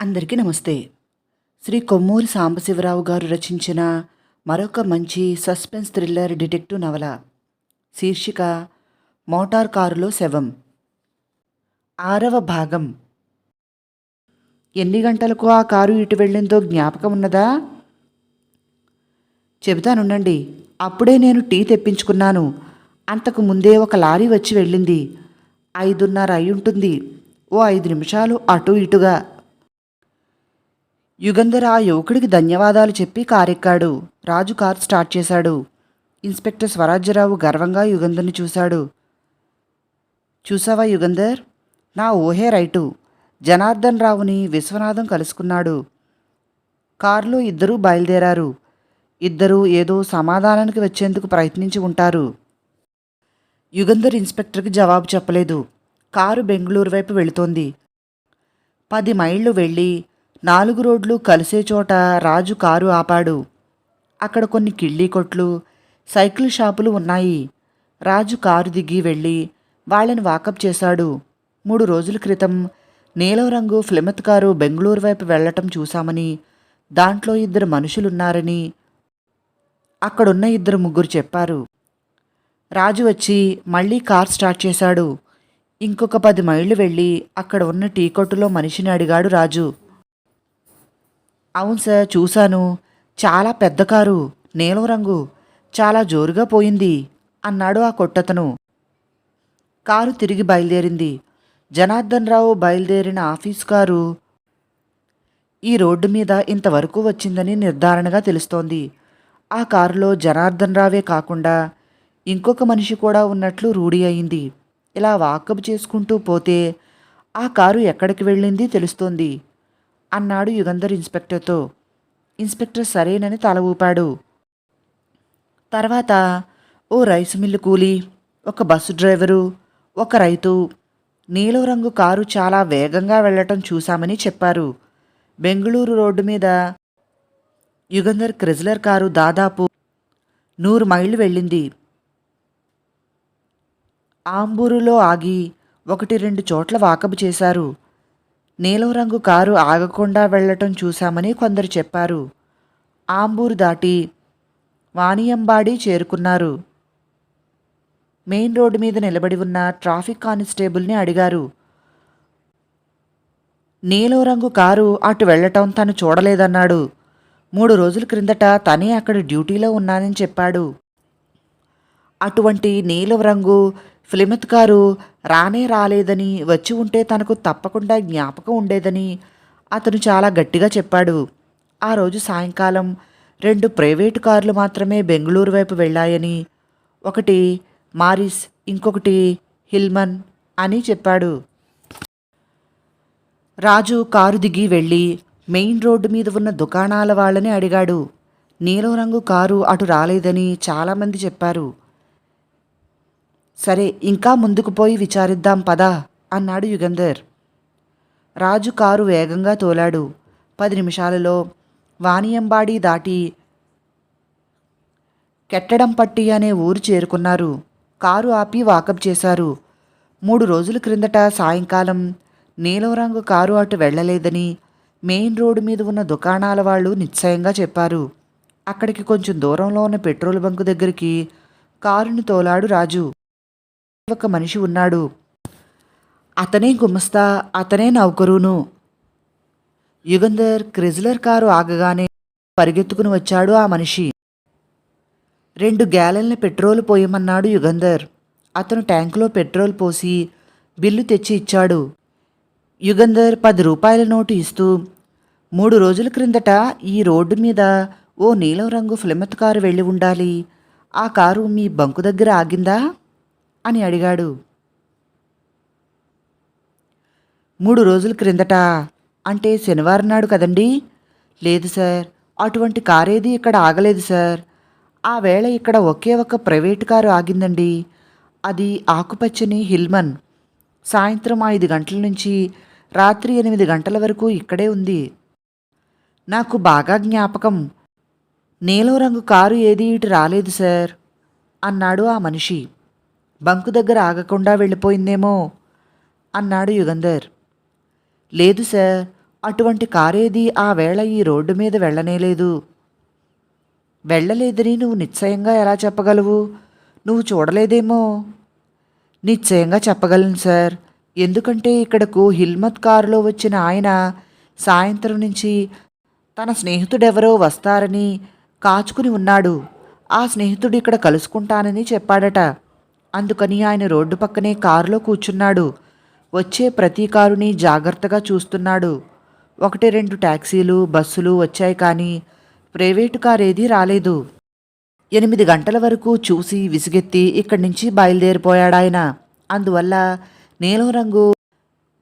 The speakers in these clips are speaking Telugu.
అందరికీ నమస్తే. శ్రీ కొమ్మూరి సాంబశివరావు గారు రచించిన మరొక మంచి సస్పెన్స్ థ్రిల్లర్ డిటెక్టివ్ నవల శీర్షిక మోటార్ కారులో శవం. ఆరవ భాగం. ఎన్ని గంటలకు ఆ కారు ఇటు వెళ్ళిందో జ్ఞాపకం ఉన్నదా? చెబుతానుండండి అప్పుడే నేను టీ తెప్పించుకున్నాను. అంతకు ముందే ఒక లారీ వచ్చి వెళ్ళింది. ఐదున్నర అయి ఉంటుంది ఓ ఐదు నిమిషాలు అటు ఇటుగా యుగంధర్ ఆ యువకుడికి ధన్యవాదాలు చెప్పి కారెక్కాడు. రాజు కారు స్టార్ట్ చేశాడు. ఇన్స్పెక్టర్ స్వరాజ్యరావు గర్వంగా యుగంధర్ని చూశాడు. చూసావా యుగంధర్? నా ఊహే రైటు. జనార్దన్ రావుని విశ్వనాథం కలుసుకున్నాడు. కారులో ఇద్దరూ బయలుదేరారు. ఇద్దరూ ఏదో సమాధానానికి వచ్చేందుకు ప్రయత్నించి ఉంటారు. యుగంధర్ ఇన్స్పెక్టర్కి జవాబు చెప్పలేదు. కారు బెంగళూరు వైపు వెళుతోంది. పది మైళ్ళు వెళ్ళి నాలుగు రోడ్లు కలిసే చోట రాజు కారు ఆపాడు. అక్కడ కొన్ని కిళ్ళీ కొట్లు సైకిల్ షాపులు ఉన్నాయి. రాజు కారు దిగి వెళ్ళి వాళ్ళని వాకప్ చేశాడు. మూడు రోజుల క్రితం నీలం రంగు ఫ్లిమత్ కారు బెంగళూరు వైపు వెళ్ళటం చూశామని దాంట్లో ఇద్దరు మనుషులున్నారని అక్కడున్న ఇద్దరు ముగ్గురు చెప్పారు. రాజు వచ్చి మళ్ళీ కార్ స్టార్ట్ చేశాడు. ఇంకొక పది మైళ్ళు వెళ్ళి అక్కడ ఉన్న టీ కొట్టులో మనిషిని అడిగాడు రాజు. అవును సార్ చూశాను. చాలా పెద్ద కారు నీలం రంగు. చాలా జోరుగా పోయింది అన్నాడు ఆ కొట్టతను. కారు తిరిగి బయలుదేరింది. జనార్దన్ రావు బయలుదేరిన ఆఫీస్ కారు ఈ రోడ్డు మీద ఇంతవరకు వచ్చిందని నిర్ధారణగా తెలుస్తోంది. ఆ కారులో జనార్దన్ రావే కాకుండా ఇంకొక మనిషి కూడా ఉన్నట్లు రూఢి అయింది. ఇలా వాకప్ చేసుకుంటూ పోతే ఆ కారు ఎక్కడికి వెళ్ళింది తెలుస్తోంది. అన్నాడు యుగంధర్ ఇన్స్పెక్టర్తో. ఇన్స్పెక్టర్ సరేనని తల ఊపాడు. తర్వాత ఓ రైసు మిల్లు కూలి ఒక బస్సు డ్రైవరు ఒక రైతు. నీలం రంగు కారు చాలా వేగంగా వెళ్ళటం చూశామని చెప్పారు. బెంగళూరు రోడ్డు మీద యుగంధర్ క్రిజ్లర్ కారు దాదాపు నూరు మైళ్ళు వెళ్ళింది. ఆంబూరులో ఆగి ఒకటి రెండు చోట్ల వాకబు చేశారు. నీలం రంగు కారు ఆగకుండా వెళ్ళటం చూశామని కొందరు చెప్పారు. ఆంబూరు దాటి వాణియంబాడి చేరుకున్నారు. మెయిన్ రోడ్డు మీద నిలబడి ఉన్న ట్రాఫిక్ కానిస్టేబుల్ని అడిగారు. నీలం రంగు కారు అటు వెళ్ళటం తను చూడలేదన్నాడు. మూడు రోజుల క్రిందట తనే అక్కడ డ్యూటీలో ఉన్నానని చెప్పాడు. అటువంటి నీలం రంగు ఫిలిమత్ కారు రానే రాలేదని వచ్చి ఉంటే తనకు తప్పకుండా జ్ఞాపకం ఉండేదని అతను చాలా గట్టిగా చెప్పాడు. ఆ రోజు సాయంకాలం రెండు ప్రైవేటు కార్లు మాత్రమే బెంగళూరు వైపు వెళ్ళాయని ఒకటి మారిస్ ఇంకొకటి హిల్మన్ అని చెప్పాడు. రాజు కారు దిగి వెళ్ళి మెయిన్ రోడ్డు మీద ఉన్న దుకాణాల వాళ్ళని అడిగాడు. నీలం రంగు కారు అటు రాలేదని చాలామంది చెప్పారు. సరే ఇంకా ముందుకు పోయి విచారిద్దాం పదా అన్నాడు యుగంధర్. రాజు కారు వేగంగా తోలాడు. పది నిమిషాలలో వాణియంబాడి దాటి కెట్టడంపట్టి అనే ఊరు చేరుకున్నారు. కారు ఆపి వాకప్ చేశారు. మూడు రోజుల క్రిందట సాయంకాలం నీలం రంగు కారు అటు వెళ్ళలేదని మెయిన్ రోడ్డు మీద ఉన్న దుకాణాల వాళ్ళు నిశ్చయంగా చెప్పారు. అక్కడికి కొంచెం దూరంలో ఉన్న పెట్రోల్ బంకు దగ్గరికి కారుని తోలాడు రాజు. ఒక మనిషి ఉన్నాడు. అతనే గుమస్తా అతనే నౌకరును. యుగంధర్ క్రిజ్లర్ కారు ఆగగానే పరిగెత్తుకుని వచ్చాడు ఆ మనిషి. రెండు గ్యాలన్ల పెట్రోల్ పోయమన్నాడు యుగంధర్. అతను ట్యాంకులో పెట్రోల్ పోసి బిల్లు తెచ్చి ఇచ్చాడు. యుగంధర్ పది రూపాయల నోటు ఇస్తూ మూడు రోజుల క్రిందట ఈ రోడ్డు మీద ఓ నీలం రంగు ఫిలమత్ కారు వెళ్ళి ఉండాలి. ఆ కారు మీ బంకు దగ్గర ఆగిందా? అని అడిగాడు. మూడు రోజుల క్రిందట అంటే శనివారం నాడు కదండి? లేదు సార్ అటువంటి కారేది ఇక్కడ ఆగలేదు సార్. ఆ వేళ ఇక్కడ ఒకే ఒక ప్రైవేట్ కారు ఆగిందండి. అది ఆకుపచ్చని హిల్మన్. సాయంత్రం ఐదు గంటల నుంచి రాత్రి ఎనిమిది గంటల వరకు ఇక్కడే ఉంది. నాకు బాగా జ్ఞాపకం. నీలం రంగు కారు ఏది ఇటు రాలేదు సార్ అన్నాడు ఆ మనిషి. బంకు దగ్గర ఆగకుండా వెళ్ళిపోయిందేమో అన్నాడు యుగంధర్. లేదు సార్ అటువంటి కారేది ఆ వేళ ఈ రోడ్డు మీద వెళ్ళనేలేదు వెళ్ళలేదని నువ్వు నిశ్చయంగా ఎలా చెప్పగలవు? నువ్వు చూడలేదేమో? నిశ్చయంగా చెప్పగలను సార్. ఎందుకంటే ఇక్కడకు హిల్మత్ కారులో వచ్చిన ఆయన సాయంత్రం నుంచి తన స్నేహితుడెవరో వస్తారని కాచుకుని ఉన్నాడు. ఆ స్నేహితుడు ఇక్కడ కలుసుకుంటానని చెప్పాడట. అందుకని ఆయన రోడ్డు పక్కనే కారులో కూర్చున్నాడు. వచ్చే ప్రతి కారుని జాగ్రత్తగా చూస్తున్నాడు. ఒకటి రెండు ట్యాక్సీలు బస్సులు వచ్చాయి కానీ ప్రైవేటు కారేదీ ఏదీ రాలేదు. ఎనిమిది గంటల వరకు చూసి విసిగెత్తి ఇక్కడి నుంచి బయలుదేరిపోయాడాయన. అందువల్ల నీలం రంగు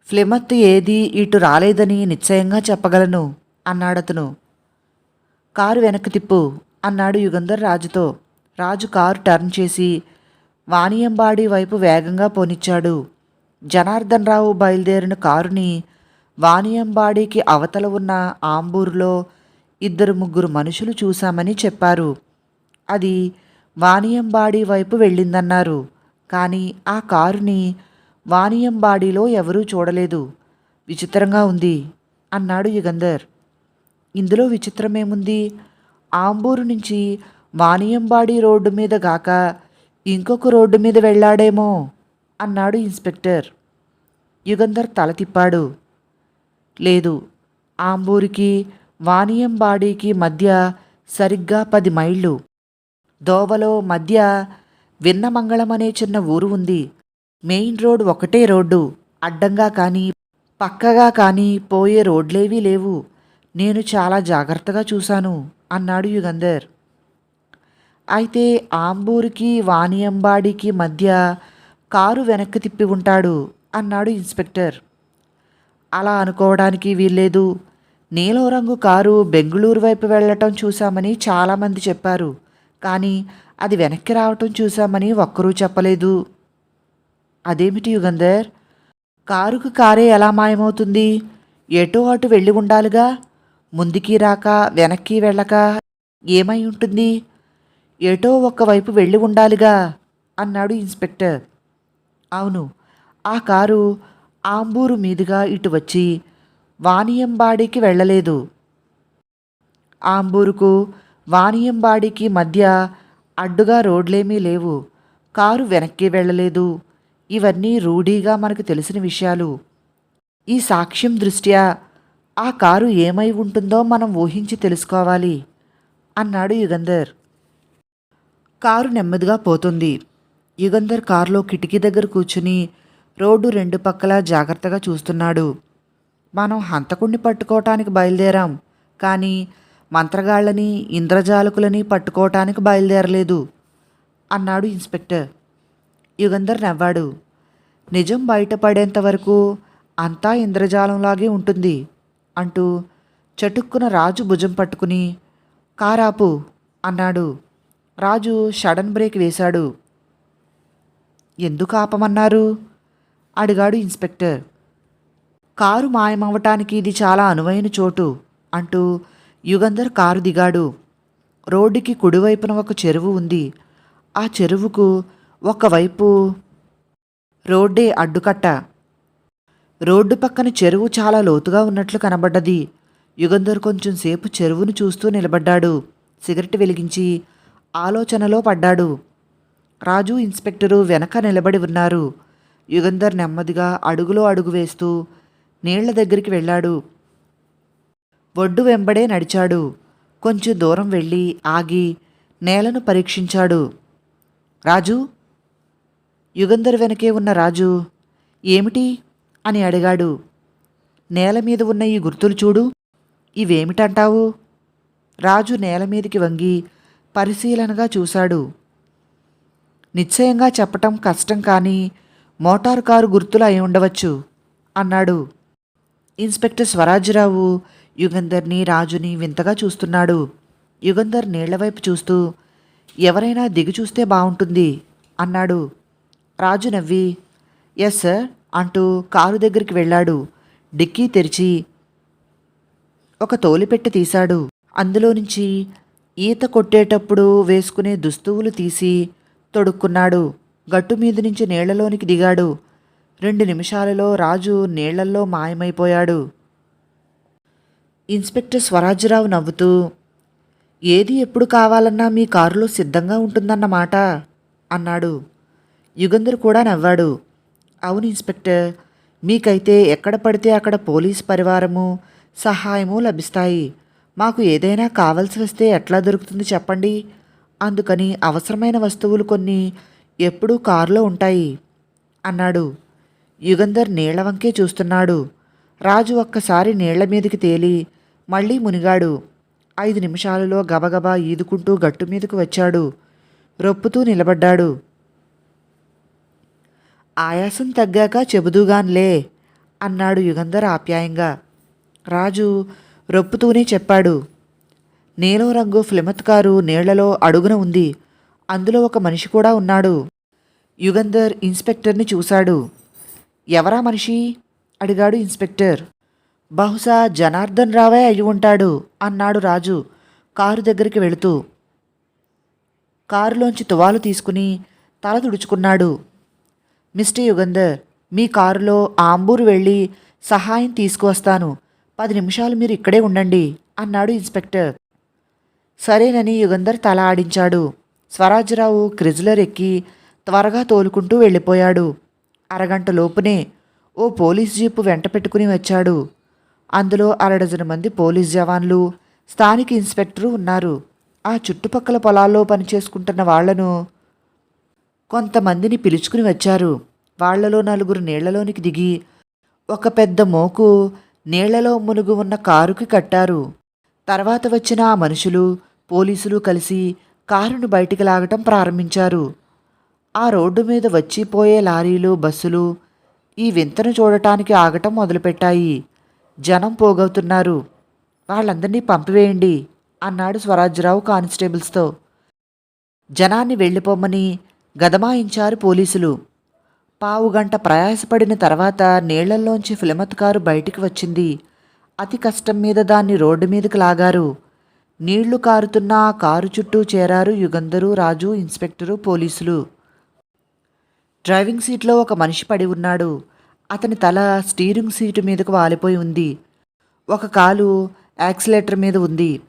ఫ్లిమత్ ఏది ఇటు రాలేదని నిశ్చయంగా చెప్పగలను అన్నాడతను. కారు వెనక్కి తిప్పు అన్నాడు యుగంధర్ రాజుతో. రాజు కారు టర్న్ చేసి వాణియంబాడి వైపు వేగంగా పోనిచ్చాడు. జనార్దన్ రావు బయలుదేరిన కారుని వాణియంబాడికి అవతల ఉన్న ఆంబూరులో ఇద్దరు ముగ్గురు మనుషులు చూశామని చెప్పారు. అది వాణియంబాడి వైపు వెళ్ళిందన్నారు. కానీ ఆ కారుని వాణియంబాడిలో ఎవరూ చూడలేదు. విచిత్రంగా ఉంది అన్నాడు యుగంధర్. ఇందులో విచిత్రమేముంది? ఆంబూరు నుంచి వాణియంబాడి రోడ్డు మీద గాక ఇంకొక రోడ్డు మీద వెళ్ళాడేమో అన్నాడు ఇన్స్పెక్టర్. యుగంధర్ తల తిప్పాడు. లేదు ఆంబూరికి వానియంబాడీకి మధ్య సరిగ్గా పది మైళ్ళు. దోవలో మధ్య విన్నమంగళం అనే చిన్న ఊరు ఉంది. మెయిన్ రోడ్ ఒకటే రోడ్డు. అడ్డంగా కానీ పక్కగా కానీ పోయే రోడ్లేవీ లేవు. నేను చాలా జాగ్రత్తగా చూశాను అన్నాడు యుగంధర్. అయితే ఆంబూరికి వాణియంబాడికి మధ్య కారు వెనక్కి తిప్పి ఉంటాడు అన్నాడు ఇన్స్పెక్టర్. అలా అనుకోవడానికి వీల్లేదు. నీలం రంగు కారు బెంగళూరు వైపు వెళ్ళటం చూశామని చాలామంది చెప్పారు. కానీ అది వెనక్కి రావటం చూశామని ఒక్కరూ చెప్పలేదు. అదేమిటి యుగంధర్? కారుకు కారే ఎలా మాయమవుతుంది? ఎటో అటు వెళ్ళి ఉండాలిగా? ముందుకి రాక వెనక్కి వెళ్ళక ఏమై ఉంటుంది? ఎటో ఒక్కవైపు వెళ్ళి ఉండాలిగా అన్నాడు ఇన్స్పెక్టర్. అవును ఆ కారు ఆంబూరు మీదుగా ఇటు వచ్చి వాణియంబాడికి వెళ్ళలేదు. ఆంబూరుకు వాణియంబాడికి మధ్య అడ్డుగా రోడ్లేమీ లేవు. కారు వెనక్కి వెళ్ళలేదు. ఇవన్నీ రూఢీగా మనకు తెలిసిన విషయాలు. ఈ సాక్ష్యం దృష్ట్యా ఆ కారు ఏమై ఉంటుందో మనం ఊహించి తెలుసుకోవాలి అన్నాడు యుగంధర్. కారు నెమ్మదిగా పోతుంది. యుగంధర్ కారులో కిటికీ దగ్గర కూర్చుని రోడ్డు రెండు పక్కలా జాగ్రత్తగా చూస్తున్నాడు. మనం హంతకుణ్ణి పట్టుకోవటానికి బయలుదేరాం కానీ మంత్రగాళ్ళని ఇంద్రజాలకులని పట్టుకోవటానికి బయలుదేరలేదు అన్నాడు ఇన్స్పెక్టర్. యుగంధర్ నవ్వాడు. నిజం బయటపడేంత వరకు అంతా ఇంద్రజాలంలాగే ఉంటుంది అంటూ చటుక్కున రాజు భుజం పట్టుకుని కారాపు అన్నాడు. రాజు షడన్ బ్రేక్ వేశాడు. ఎందుకు ఆపమన్నారు? అడిగాడు ఇన్స్పెక్టర్. కారు మాయమవ్వటానికి ఇది చాలా అనువైన చోటు అంటూ యుగంధర్ కారు దిగాడు. రోడ్డుకి కుడివైపున ఒక చెరువు ఉంది. ఆ చెరువుకు ఒకవైపు రోడ్డే అడ్డుకట్ట. రోడ్డు పక్కన చెరువు చాలా లోతుగా ఉన్నట్లు కనబడ్డది. యుగంధర్ కొంచెం సేపు చెరువును చూస్తూ నిలబడ్డాడు. సిగరెట్ వెలిగించి ఆలోచనలో పడ్డాడు. రాజు ఇన్స్పెక్టరు వెనక నిలబడి ఉన్నారు. యుగంధర్ నెమ్మదిగా అడుగులో అడుగు వేస్తూ నీళ్ళ దగ్గరికి వెళ్ళాడు. ఒడ్డు వెంబడే నడిచాడు. కొంచెం దూరం వెళ్ళి ఆగి నేలను పరీక్షించాడు. రాజు? యుగంధర్ వెనకే ఉన్న రాజు ఏమిటి? అని అడిగాడు. నేల మీద ఉన్న ఈ గుర్తులు చూడు. ఇవేమిటంటావు? రాజు నేల మీదకి వంగి పరిశీలనగా చూశాడు. నిశ్చయంగా చెప్పటం కష్టం కానీ మోటారు కారు గుర్తులు అయి ఉండవచ్చు అన్నాడు. ఇన్స్పెక్టర్ స్వరాజ్యరావు యుగంధర్ని రాజుని వింతగా చూస్తున్నాడు. యుగంధర్ నీళ్ళవైపు చూస్తూ ఎవరైనా దిగి చూస్తే బాగుంటుంది అన్నాడు. రాజు నవ్వి ఎస్ సార్ అంటూ కారు దగ్గరికి వెళ్ళాడు. డిక్కీ తెరిచి ఒక తోలిపెట్టి తీశాడు. అందులో నుంచి ఈత కొట్టేటప్పుడు వేసుకునే దుస్తువులు తీసి తొడుక్కున్నాడు. గట్టు మీద నుంచి నీళ్ళలోనికి దిగాడు. రెండు నిమిషాలలో రాజు నీళ్ళల్లో మాయమైపోయాడు. ఇన్స్పెక్టర్ స్వరాజ్యరావు నవ్వుతూ ఏది ఎప్పుడు కావాలన్నా మీ కారులో సిద్ధంగా ఉంటుందన్నమాట అన్నాడు. యుగంధర్ కూడా నవ్వాడు. అవును ఇన్స్పెక్టర్ మీకైతే ఎక్కడ పడితే అక్కడ పోలీస్ పరివారము సహాయము లభిస్తాయి. మాకు ఏదైనా కావాల్సి వస్తే ఎట్లా దొరుకుతుంది చెప్పండి. అందుకని అవసరమైన వస్తువులు కొన్ని ఎప్పుడూ కారులో ఉంటాయి అన్నాడు. యుగంధర్ నీళ్ళ వంకే చూస్తున్నాడు. రాజు ఒక్కసారి నీళ్ళ మీదకి తేలి మళ్ళీ మునిగాడు. ఐదు నిమిషాలలో గబగబా ఈదుకుంటూ గట్టు మీదకు వచ్చాడు. రొప్పుతూ నిలబడ్డాడు. ఆయాసం తగ్గాక చెబుదూగాన్లే అన్నాడు యుగంధర్ ఆప్యాయంగా. రాజు రొప్పుతూనే చెప్పాడు. నీలం రంగు ఫ్లిమత్ కారు నీళ్ళలో అడుగున ఉంది. అందులో ఒక మనిషి కూడా ఉన్నాడు. యుగంధర్ ఇన్స్పెక్టర్ని చూశాడు. ఎవరా మనిషి? అడిగాడు ఇన్స్పెక్టర్. బహుశా జనార్దన్ రావే అయి ఉంటాడు అన్నాడు రాజు కారు దగ్గరికి వెళుతూ. కారులోంచి తువాలు తీసుకుని తల తుడుచుకున్నాడు. మిస్టర్ యుగంధర్ మీ కారులో ఆంబూరు వెళ్ళి సహాయం తీసుకువస్తాను. పది నిమిషాలు మీరు ఇక్కడే ఉండండి అన్నాడు ఇన్స్పెక్టర్. సరేనని యుగంధర్ తల ఆడించాడు. స్వరాజ్యరావు క్రిజ్లర్ ఎక్కి త్వరగా తోలుకుంటూ వెళ్ళిపోయాడు. అరగంట లోపునే ఓ పోలీస్ జీపు వెంట పెట్టుకుని వచ్చాడు. అందులో అరడజన మంది పోలీస్ జవాన్లు స్థానిక ఇన్స్పెక్టరు ఉన్నారు. ఆ చుట్టుపక్కల పొలాల్లో పనిచేసుకుంటున్న వాళ్ళను కొంతమందిని పిలుచుకుని వచ్చారు. వాళ్ళలో నలుగురు నీళ్ళలోనికి దిగి ఒక పెద్ద మోకు నీళ్ళలో మునుగు ఉన్న కారుకి కట్టారు. తర్వాత వచ్చిన ఆ మనుషులు పోలీసులు కలిసి కారును బయటికి లాగటం ప్రారంభించారు. ఆ రోడ్డు మీద వచ్చిపోయే లారీలు బస్సులు ఈ వింతను చూడటానికి ఆగటం మొదలుపెట్టాయి. జనం పోగవుతున్నారు. వాళ్ళందరినీ పంపివేయండి అన్నాడు స్వరాజ్యరావు కానిస్టేబుల్స్తో. జనాన్ని వెళ్ళిపోమ్మని గదమాయించారు పోలీసులు. పావుగంట ప్రయాసపడిన తర్వాత నీళ్ళల్లోంచి ఫిలమత్ కారు బయటికి వచ్చింది. అతి కష్టం మీద దాన్ని రోడ్డు మీదకి లాగారు. నీళ్ళు కారుతున్న ఆ కారు చుట్టూ చేరారు యుగంధరు రాజు ఇన్స్పెక్టరు పోలీసులు. డ్రైవింగ్ సీట్లో ఒక మనిషి పడి ఉన్నాడు. అతని తల స్టీరింగ్ సీటు మీదకు వాలిపోయి ఉంది. ఒక కాలు యాక్సిలేటర్ మీద ఉంది.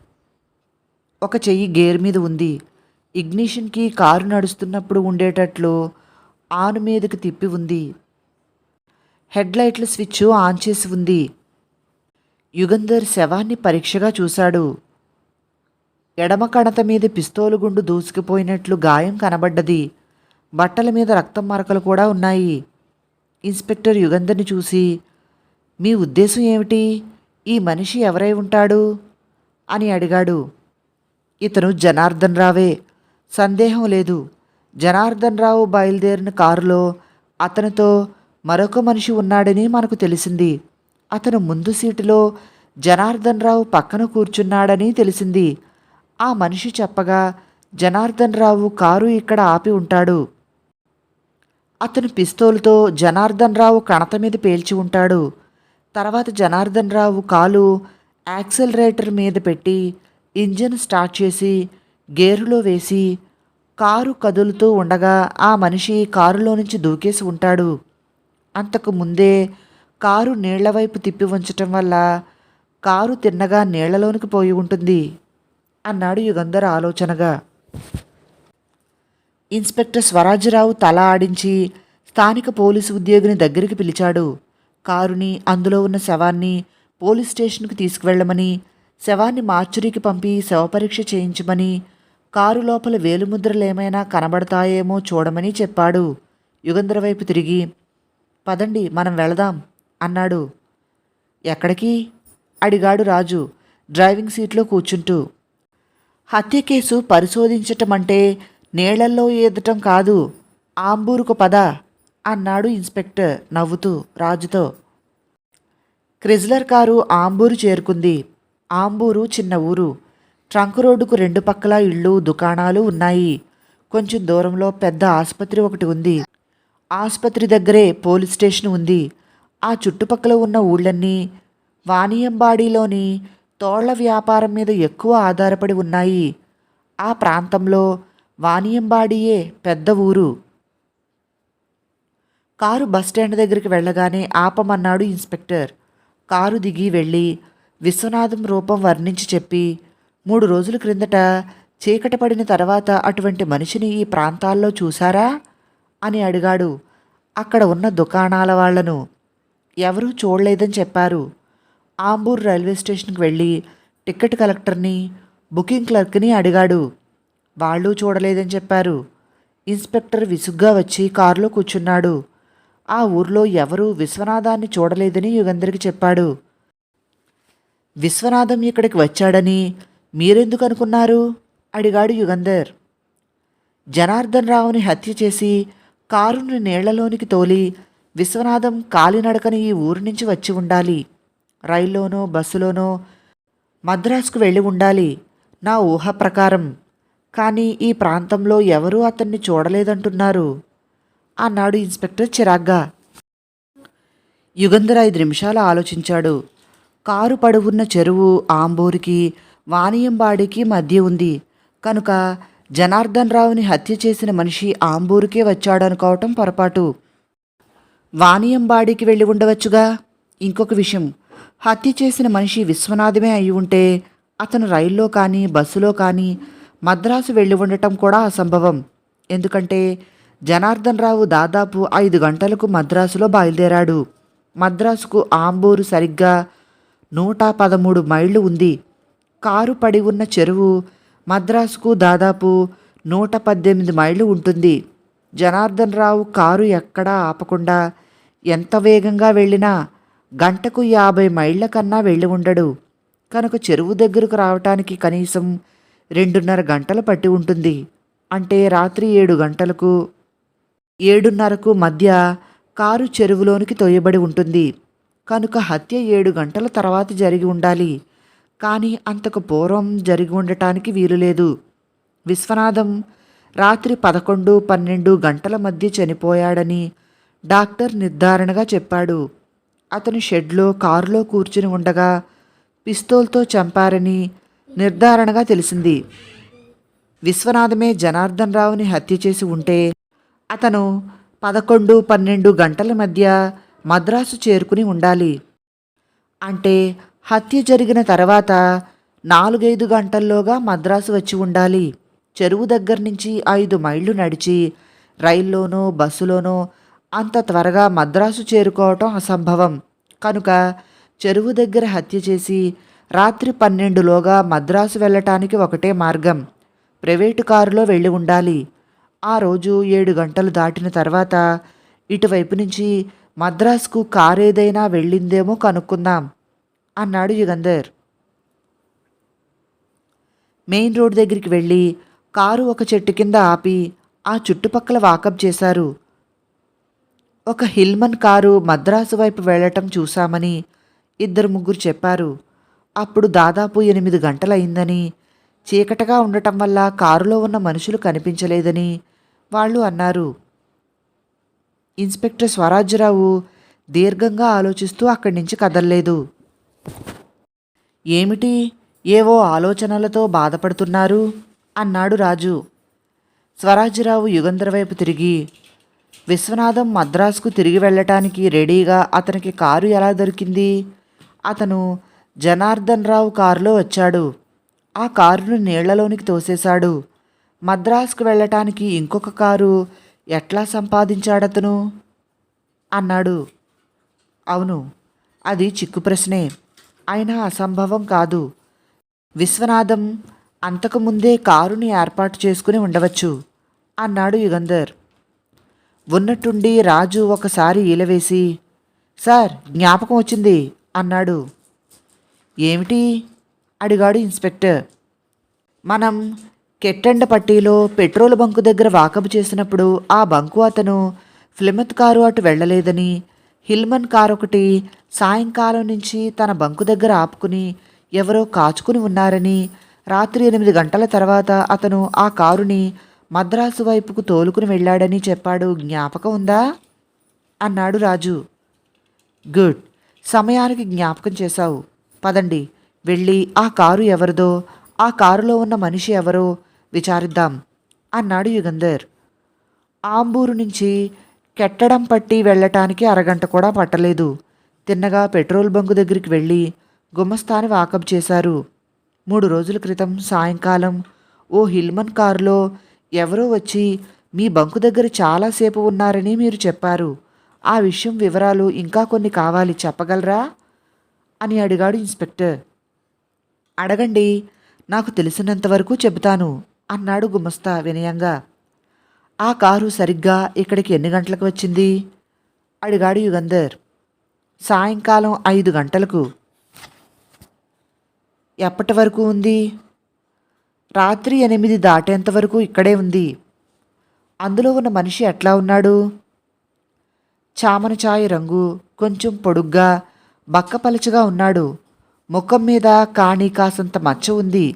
ఒక చెయ్యి గేర్ మీద ఉంది. ఇగ్నిషన్కి కారు నడుస్తున్నప్పుడు ఉండేటట్లు ఆన్ మీదకి తిప్పి ఉంది. హెడ్లైట్ల స్విచ్ ఆన్ చేసి ఉంది. యుగంధర్ శవాన్ని పరీక్షగా చూశాడు. ఎడమ కణత మీద పిస్తోలు గుండు దూసుకుపోయినట్లు గాయం కనబడ్డది. బట్టల మీద రక్తం మరకలు కూడా ఉన్నాయి. ఇన్స్పెక్టర్ యుగంధర్ని చూసి మీ ఉద్దేశం ఏమిటి? ఈ మనిషి ఎవరై ఉంటాడు? అని అడిగాడు. ఇతను జనార్దన్ రావే. సందేహం లేదు. జనార్దన్ రావు బయలుదేరిన కారులో అతనితో మరొక మనిషి ఉన్నాడని మనకు తెలిసింది. అతను ముందు సీటులో జనార్దన్ రావు పక్కన కూర్చున్నాడని తెలిసింది. ఆ మనిషి చెప్పగా జనార్దన్ రావు కారు ఇక్కడ ఆపి ఉంటాడు. అతను పిస్తోలుతో జనార్దన్ రావు కణత మీద పేల్చి ఉంటాడు. తర్వాత జనార్దన్ రావు కాలు యాక్సెలరేటర్ మీద పెట్టి ఇంజిన్ స్టార్ట్ చేసి గేరులో వేసి కారు కదులుతూ ఉండగా ఆ మనిషి కారులో నుంచి దూకేసి ఉంటాడు. అంతకు ముందే కారు నీళ్ళ వైపు తిప్పి ఉంచటం వల్ల కారు తిన్నగా నీళ్ళలోనికి పోయి ఉంటుంది అన్నాడు యుగంధర్ ఆలోచనగా. ఇన్స్పెక్టర్ స్వరాజ్యరావు తల ఆడించి స్థానిక పోలీసు ఉద్యోగిని దగ్గరికి పిలిచాడు. కారుని అందులో ఉన్న శవాన్ని పోలీస్ స్టేషన్కు తీసుకువెళ్ళమని శవాన్ని మార్చురీకి పంపి శవపరీక్ష చేయించమని కారు లోపల వేలుముద్రలేమైనా కనబడతాయేమో చూడమని చెప్పాడు. యుగంధర వైపు తిరిగి పదండి మనం వెళదాం అన్నాడు. ఎక్కడికి? అడిగాడు రాజు డ్రైవింగ్ సీట్లో కూర్చుంటూ. హత్య కేసు పరిశోధించటం అంటే నీళ్ళల్లో ఈదటం కాదు ఆంబూరుకు పద అన్నాడు ఇన్స్పెక్టర్ నవ్వుతూ రాజుతో. క్రిజ్లర్ కారు ఆంబూరు చేరుకుంది. ఆంబూరు చిన్న ఊరు. ట్రంక్ రోడ్డుకు రెండు పక్కల ఇళ్ళు దుకాణాలు ఉన్నాయి. కొంచెం దూరంలో పెద్ద ఆసుపత్రి ఒకటి ఉంది. ఆసుపత్రి దగ్గరే పోలీస్ స్టేషన్ ఉంది. ఆ చుట్టుపక్కల ఉన్న ఊళ్ళన్నీ వానియంబాడీలోని తోళ్ళ వ్యాపారం మీద ఎక్కువ ఆధారపడి ఉన్నాయి. ఆ ప్రాంతంలో వాణియంబాడియే పెద్ద ఊరు. కారు బస్టాండ్ దగ్గరికి వెళ్ళగానే ఆపమన్నాడు ఇన్స్పెక్టర్. కారు దిగి వెళ్ళి విశ్వనాథం రూపం వర్ణించి చెప్పి మూడు రోజుల క్రిందట చీకటి పడిన తర్వాత అటువంటి మనిషిని ఈ ప్రాంతాల్లో చూశారా? అని అడిగాడు. అక్కడ ఉన్న దుకాణాల వాళ్ళను. ఎవరూ చూడలేదని చెప్పారు. ఆంబూర్ రైల్వే స్టేషన్కి వెళ్ళి టికెట్ కలెక్టర్ని బుకింగ్ క్లర్క్ని అడిగాడు. వాళ్ళు చూడలేదని చెప్పారు. ఇన్స్పెక్టర్ విసుగ్గా వచ్చి కారులో కూర్చున్నాడు. ఆ ఊర్లో ఎవరూ విశ్వనాథాన్ని చూడలేదని యుగంధర్కి చెప్పాడు. విశ్వనాథం ఇక్కడికి వచ్చాడని మీరెందుకు అనుకున్నారు అడిగాడు యుగంధర్. జనార్దన్ రావుని హత్య చేసి కారుని నీళ్ళలోనికి తోలి విశ్వనాథం కాలినడకని ఈ ఊరు నుంచి వచ్చి ఉండాలి. రైల్లోనో బస్సులోనో మద్రాసుకు వెళ్ళి ఉండాలి. నా ఊహ ప్రకారం. కానీ ఈ ప్రాంతంలో ఎవరూ అతన్ని చూడలేదంటున్నారు అన్నాడు ఇన్స్పెక్టర్ చిరాగ్గా. యుగంధర్ ఐదు నిమిషాలు ఆలోచించాడు. కారు పడువున్న చెరువు ఆంబూరికి వానియంబాడికి మధ్య ఉంది. కనుక జనార్దన్ రావుని హత్య చేసిన మనిషి ఆంబూరుకే వచ్చాడనుకోవటం పొరపాటు. వానియంబాడికి వెళ్ళి ఉండవచ్చుగా? ఇంకొక విషయం. హత్య చేసిన మనిషి విశ్వనాథమే అయి ఉంటే అతను రైల్లో కానీ బస్సులో కానీ మద్రాసు వెళ్ళి ఉండటం కూడా అసంభవం. ఎందుకంటే జనార్దన్ రావు దాదాపు ఐదు గంటలకు మద్రాసులో బయలుదేరాడు. మద్రాసుకు ఆంబూరు సరిగ్గా నూట పదమూడు మైళ్ళు ఉంది. కారు పడి ఉన్న చెరువు మద్రాసుకు దాదాపు నూట పద్దెనిమిది మైళ్ళు ఉంటుంది. జనార్దన్ రావు కారు ఎక్కడా ఆపకుండా ఎంత వేగంగా వెళ్ళినా గంటకు యాభై మైళ్ళ కన్నా వెళ్ళి ఉండడు. కనుక చెరువు దగ్గరకు రావటానికి కనీసం రెండున్నర గంటలు పట్టి ఉంటుంది. అంటే రాత్రి ఏడు గంటలకు ఏడున్నరకు మధ్య కారు చెరువులోనికి తోయబడి ఉంటుంది. కనుక హత్య ఏడు గంటల తర్వాత జరిగి ఉండాలి. కానీ అంతకు పూర్వం జరిగి ఉండటానికి వీలులేదు విశ్వనాథం రాత్రి పదకొండు పన్నెండు గంటల మధ్య చనిపోయాడని డాక్టర్ నిర్ధారణగా చెప్పాడు. అతను షెడ్లో కారులో కూర్చుని ఉండగా పిస్తోల్తో చంపారని నిర్ధారణగా తెలిసింది. విశ్వనాథమే జనార్దన్ రావుని హత్య చేసి ఉంటే అతను పదకొండు పన్నెండు గంటల మధ్య మద్రాసు చేరుకుని ఉండాలి. అంటే హత్య జరిగిన తర్వాత నాలుగైదు గంటల్లోగా మద్రాసు వచ్చి ఉండాలి. చెరువు దగ్గర నుంచి ఐదు మైళ్ళు నడిచి రైల్లోనో బస్సులోనో అంత త్వరగా మద్రాసు చేరుకోవటం అసంభవం. కనుక చెరువు దగ్గర హత్య చేసి రాత్రి పన్నెండులోగా మద్రాసు వెళ్ళటానికి ఒకటే మార్గం. ప్రైవేటు కారులో వెళ్ళి ఉండాలి. ఆ రోజు ఏడు గంటలు దాటిన తర్వాత ఇటువైపు నుంచి మద్రాసుకు కారు ఏదైనా వెళ్ళిందేమో కనుక్కుందాం. అన్నాడు యుగంధర్. మెయిన్ రోడ్ దగ్గరికి వెళ్ళి కారు ఒక చెట్టు కింద ఆపి ఆ చుట్టుపక్కల వాకప్ చేశారు. ఒక హిల్మన్ కారు మద్రాసు వైపు వెళ్ళటం చూశామని ఇద్దరు ముగ్గురు చెప్పారు. అప్పుడు దాదాపు ఎనిమిది గంటలయిందని చీకటగా ఉండటం వల్ల కారులో ఉన్న మనుషులు కనిపించలేదని వాళ్ళు అన్నారు. ఇన్స్పెక్టర్ స్వరాజ్యరావు దీర్ఘంగా ఆలోచిస్తూ అక్కడి నుంచి కదల్లేదు. ఏమిటి? ఏవో ఆలోచనలతో బాధపడుతున్నారు? అన్నాడు రాజు. స్వరాజ్యరావు యుగంధర వైపు తిరిగి విశ్వనాథం మద్రాసుకు తిరిగి వెళ్ళటానికి రెడీగా అతనికి కారు ఎలా దొరికింది? అతను జనార్దన్ రావు కారులో వచ్చాడు. ఆ కారును నీళ్ళలోనికి తోసేశాడు. మద్రాసుకు వెళ్ళటానికి ఇంకొక కారు ఎట్లా సంపాదించాడతను? అన్నాడు. అవును అది చిక్కు ప్రశ్నే. అయినా అసంభవం కాదు. విశ్వనాథం అంతకుముందే కారుని ఏర్పాటు చేసుకుని ఉండవచ్చు అన్నాడు యుగంధర్. ఉన్నట్టుండి రాజు ఒకసారి ఈలవేసి సార్ జ్ఞాపకం వచ్చింది అన్నాడు. ఏమిటి? అడిగాడు ఇన్స్పెక్టర్. మనం కెట్టండపట్టిలో పెట్రోల్ బంకు దగ్గర వాకపు చేసినప్పుడు ఆ బంకు అతను ఫ్లిమత్ కారు అటు వెళ్ళలేదని హిల్మన్ కారు ఒకటి సాయంకాలం నుంచి తన బంకు దగ్గర ఆపుకుని ఎవరో కాచుకుని ఉన్నారని రాత్రి ఎనిమిది గంటల తర్వాత అతను ఆ కారుని మద్రాసు వైపుకు తోలుకుని వెళ్ళాడని చెప్పాడు. జ్ఞాపకం ఉందా? అన్నాడు రాజు. గుడ్. సమయానికి జ్ఞాపకం చేశావు. పదండి. వెళ్ళి ఆ కారు ఎవరిదో ఆ కారులో ఉన్న మనిషి ఎవరో విచారిద్దాం అన్నాడు యుగంధర్. ఆంబూరు నుంచి కెట్టడం పట్టి వెళ్ళటానికి అరగంట కూడా పట్టలేదు. తిన్నగా పెట్రోల్ బంకు దగ్గరికి వెళ్ళి గుమస్తాని వాకప్ చేశారు. మూడు రోజుల క్రితం సాయంకాలం ఓ హిల్మన్ కారులో ఎవరో వచ్చి మీ బంకు దగ్గర చాలాసేపు ఉన్నారని మీరు చెప్పారు. ఆ విషయం వివరాలు ఇంకా కొన్ని కావాలి చెప్పగలరా అని అడిగాడు ఇన్స్పెక్టర్. అడగండి నాకు తెలిసినంతవరకు చెబుతాను అన్నాడు గుమస్తా వినయంగా. ఆ కారు సరిగ్గా ఇక్కడికి ఎన్ని గంటలకు వచ్చింది? అడిగాడు యుగంధర్. సాయంకాలం ఐదు గంటలకు. ఎప్పటి వరకు ఉంది? రాత్రి ఎనిమిది దాటేంత వరకు ఇక్కడే ఉంది. అందులో ఉన్న మనిషి ఎట్లా ఉన్నాడు? చామనచాయ రంగు కొంచెం పొడుగ్గా బక్కపలచగా ఉన్నాడు. ముఖం మీద కాణి కాసంత మచ్చ ఉంది.